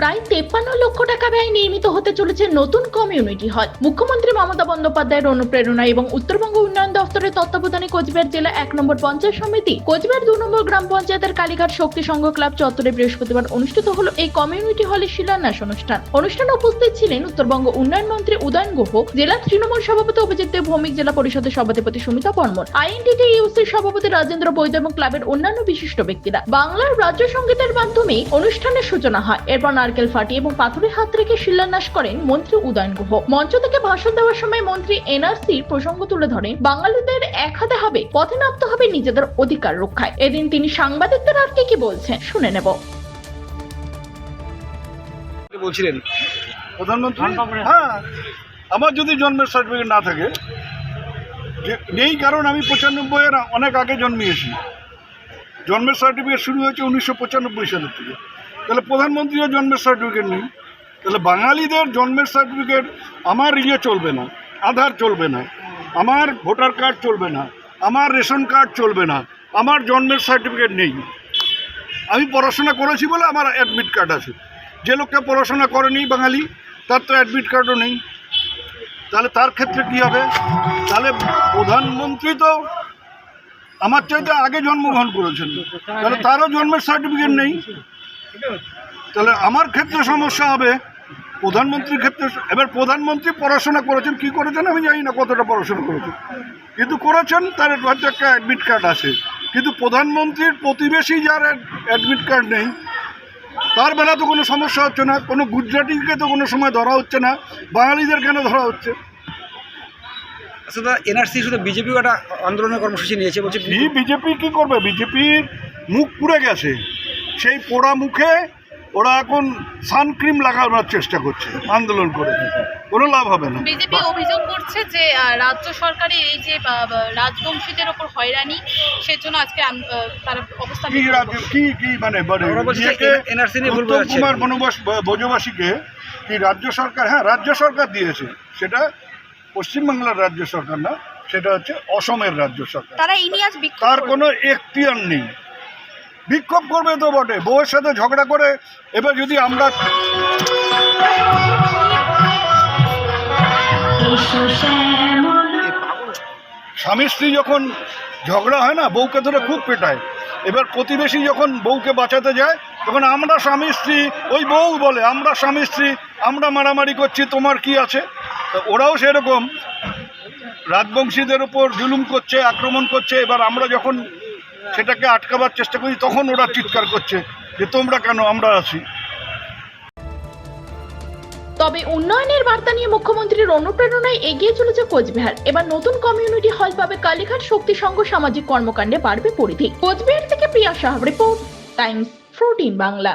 প্রায় তেপ্পান্ন লক্ষ টাকা ব্যয় নির্মিত হতে চলেছে নতুন কমিউনিটি হল। মুখ্যমন্ত্রী মমতা বন্দ্যোপাধ্যায়ের অনুপ্রেরণা এবং উত্তরবঙ্গ উন্নয়ন দপ্তরের তত্ত্বাবধানে কোচবিহার জেলা এক নম্বর পঞ্চায়েত সমিতি, কোচবিহার দু নম্বর গ্রাম পঞ্চায়েতের কালীঘাট শক্তি সংঘ ক্লাব চত্বরে বৃহস্পতিবার অনুষ্ঠিত হল এই কমিউনিটি হলের শিলান্যাস অনুষ্ঠান। অনুষ্ঠানে উপস্থিত ছিলেন উত্তরবঙ্গ উন্নয়ন মন্ত্রী উদয়ন গুহ, জেলা তৃণমূল সভাপতি অভিজিৎ দেব ভৌমিক, জেলা পরিষদের সভাধিপতি সুমিতা বর্মন আইএনটিটি ইউসির সভাপতি রাজেন্দ্র বৈদ্য এবং ক্লাবের অন্যান্য বিশিষ্ট ব্যক্তিরা। বাংলার রাজ্য সঙ্গীতের মাধ্যমে অনুষ্ঠানের সূচনা হয়। এরপর নারকেল ফাটিয়ে এবং পাথরে হাত রেখে শিলান্যাস করেন মন্ত্রী উদয়ন গুহ। মঞ্চ থেকে ভাষণ দেওয়ার সময় মন্ত্রী এনআরসির প্রসঙ্গ তুলে ধরেন বাঙালিদের এক হাতে হবে পথে নামতে হবে নিজেদের অধিকার রক্ষায়। এদিন তিনি সাংবাদিকদের আর কি কি বলছেন শুনে নেব। বলছিলেন প্রধানমন্ত্রী? হ্যাঁ আমার যদি জন্মের সার্টিফিকেট না থাকে নেই কারণ আমি পঁচানব্বই অনেক আগে জন্মিয়েছি। জন্মের সার্টিফিকেট শুরু হয়েছে উনিশশো পঁচানব্বই সালের থেকে। তাহলে প্রধানমন্ত্রীর জন্মের সার্টিফিকেট নেই তাহলে বাঙালিদের জন্মের সার্টিফিকেট আমার ইয়ে চলবে না, আধার চলবে না, আমার ভোটার কার্ড চলবে না, আমার রেশন কার্ড চলবে না, আমার জন্মের সার্টিফিকেট নেই। আমি পড়াশোনা করেছি বলে আমার অ্যাডমিট কার্ড আছে। যে লোকটা পড়াশোনা করেনি বাঙালি, তার তো অ্যাডমিট কার্ডও নেই। তাহলে তার ক্ষেত্রে কি হবে? তাহলে প্রধানমন্ত্রী তো আমার চাইতে আগে জন্মগ্রহণ করেছেন। তাহলে তারও জন্মের সার্টিফিকেট নেই। তাহলে আমার ক্ষেত্রে সমস্যা হবে প্রধানমন্ত্রীর ক্ষেত্রে এবার প্রধানমন্ত্রী পড়াশোনা করেছেন কি করেছেন আমি জানি না কতটা পড়াশোনা করেছেন। কিন্তু করেছেন তার হয়তো একটা অ্যাডমিট কার্ড আছে। কিন্তু প্রধানমন্ত্রীর প্রতিবেশী যার অ্যাডমিট কার্ড নেই তার বেলা তো কোনো সমস্যা হচ্ছে না কোনো গুজরাটিকে তো কোনো সময় ধরা হচ্ছে না বাঙালিদের কেন ধরা হচ্ছে? আসলে এনআরসি শুধু বিজেপিও একটা আন্দোলনের কর্মসূচি নিয়েছে বলছে বিজেপি কি করবে? বিজেপির মুখ পুড়ে গেছে। সেই পোড়া মুখে ওরা এখন সানক্রিম লাগানোর চেষ্টা করছে আন্দোলন করে। কোনো লাভ হবে না। বিজেপি অভিযোগ করছে যে রাজ্য সরকারের এই যে রাজবংশীদের ওপর হয়রানি সেজন্য আজকে তারা অবস্থান কি রাজ্য কি কি মানে উত্তম কুমার বনবাস ব্রজবাসীকে কি রাজ্য সরকার হ্যাঁ রাজ্য সরকার দিয়েছে। সেটা পশ্চিমবাংলার রাজ্য সরকার না সেটা হচ্ছে অসমের রাজ্য সরকার। তারা এই নিয়ে আজ তার কোনো এখতিয়ার নেই। বিক্ষোভ করবে তো বটে। বউয়ের সাথে ঝগড়া করে এবার যদি আমরা স্বামী স্ত্রী যখন ঝগড়া হয় না বউকে ধরে খুব পেটায়। এবার প্রতিবেশী যখন বউকে বাঁচাতে যায় তখন আমরা স্বামী স্ত্রী ওই বউ বলে আমরা স্বামী স্ত্রী আমরা মারামারি করছি তোমার কি আছে? ওরাও সেরকম। রাজবংশীদের উপর জুলুম করছে আক্রমণ করছে এবার আমরা যখন সেটাকে আটকাবার চেষ্টা করি, তখন ওরা চিৎকার করছে যে তোমরা কেন আমরা আছি। তবে উন্নয়নের বার্তা নিয়ে মুখ্যমন্ত্রীর অনুপ্রেরণায় এগিয়ে চলেছে কোচবিহার। এবার নতুন কমিউনিটি হল পাবে কালীঘাট শক্তি সংঘ সামাজিক কর্মকাণ্ডে বাড়বে পরিধি। কোচবিহার থেকে প্রিয়া সাহাব রিপোর্ট, টাইমস ফোরটিন বাংলা।